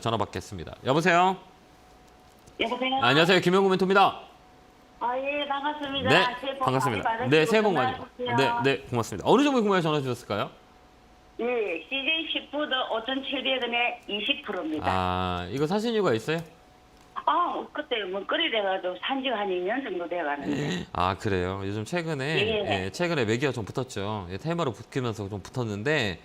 전화 받겠습니다. 여보세요. 여보세요. 안녕하세요. 김영구 멘토입니다. 아, 예, 반갑습니다. 네, 새해 복 반갑습니다. 많이 네, 새해 복 많이. 받으시고 네. 네, 고맙습니다. 어느 종목 궁금해 전화 주셨을까요? 예, CJ 10푸드 5,700원에 20%입니다. 아, 아, 이거 사신 이유가 있어요? 그때 뭐 끓이래가지고 산지가 한 2년 정도 돼가는데. 아 그래요. 요즘 최근에 예. 예, 최근에 매기가 좀 붙었죠. 예, 테마로 붙으면서 좀 붙었는데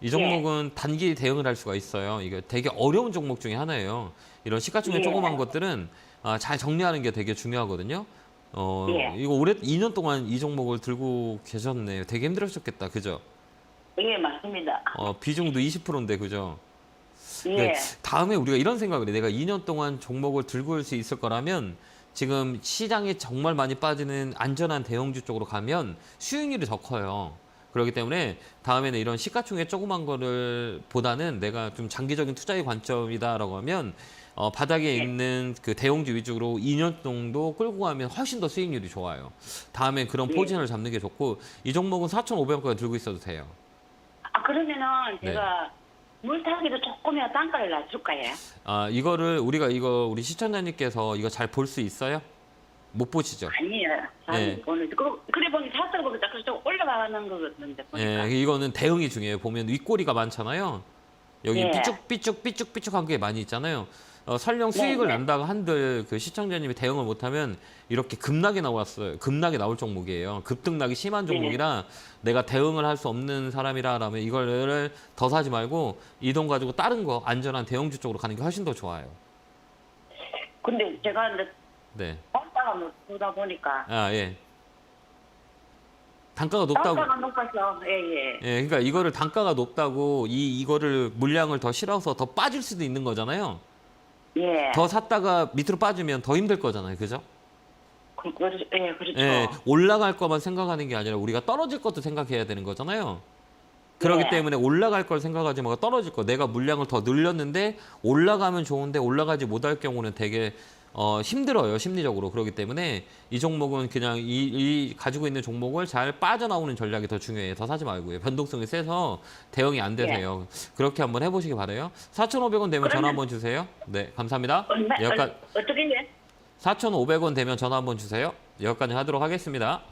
이 종목은 단기 대응을 할 수가 있어요. 이게 되게 어려운 종목 중에 하나예요. 이런 시가총액 예. 조그만 것들은 아, 잘 정리하는 게 되게 중요하거든요. 어, 예. 이거 올해 2년 동안 이 종목을 들고 계셨네요. 되게 힘들으셨겠다. 그죠? 예, 맞습니다. 어, 비중도 20%인데 그죠? 예. 네, 다음에 우리가 이런 생각을 해. 내가 2년 동안 종목을 들고 올 수 있을 거라면 지금 시장이 정말 많이 빠지는 안전한 대형주 쪽으로 가면 수익률이 더 커요. 그렇기 때문에 다음에는 이런 시가총액 조그만 거를 보다는 내가 좀 장기적인 투자의 관점이다라고 하면 어, 바닥에 있는 그 대형주 위주로 2년 정도 끌고 가면 훨씬 더 수익률이 좋아요. 다음에 그런 예. 포지션을 잡는 게 좋고 이 종목은 4,500원까지 들고 있어도 돼요. 아, 그러면은 네. 제가 물타기도 조금이라도 단가를 낮출까요? 아 이거를 우리가 이거 우리 시청자님께서 이거 잘 볼 수 있어요? 못 보시죠? 아니에요. 예. 네. 오늘 그, 그래 보니 샀다가 보니까 자꾸 좀 올라가는 거 같는데 보니까. 예, 이거는 대응이 중요해요. 보면 윗꼬리가 많잖아요. 여기 예. 삐쭉 삐쭉 삐쭉 삐쭉한 게 많이 있잖아요. 어, 설령 수익을 네. 난다고 한들 그 시청자님이 대응을 못하면 이렇게 급락이 나왔어요. 급락이 나올 종목이에요. 급등락이 심한 네. 종목이라 내가 대응을 할 수 없는 사람이라면 이거를 더 사지 말고 이 돈 가지고 다른 거 안전한 대형주 쪽으로 가는 게 훨씬 더 좋아요. 근데 제가 이제 네. 단가가 높다 보니까 아 예. 단가가 높다고. 단가가 높아서 예예. 예, 그러니까 이거를 단가가 높다고 이 이거를 물량을 더 실어서 더 빠질 수도 있는 거잖아요. 예. 더 샀다가 밑으로 빠지면 더 힘들 거잖아요, 그죠? 그, 그, 예, 그렇죠. 예, 올라갈 것만 생각하는 게 아니라 우리가 떨어질 것도 생각해야 되는 거잖아요. 그렇기 네. 때문에 올라갈 걸 생각하지 말고 떨어질 거. 내가 물량을 더 늘렸는데 올라가면 좋은데 올라가지 못할 경우는 되게 어, 힘들어요, 심리적으로. 그렇기 때문에 이 종목은 그냥 이, 이 가지고 있는 종목을 잘 빠져나오는 전략이 더 중요해요. 더 사지 말고요. 변동성이 세서 대응이 안 되세요. 그렇게 한번 해보시기 바래요. 4,500원 되면 전화 그러면- 한번 주세요. 네, 감사합니다. 얼마, 여기까지 얼, 어떻게 해? 4,500원 되면 전화 한번 주세요. 여기까지 하도록 하겠습니다.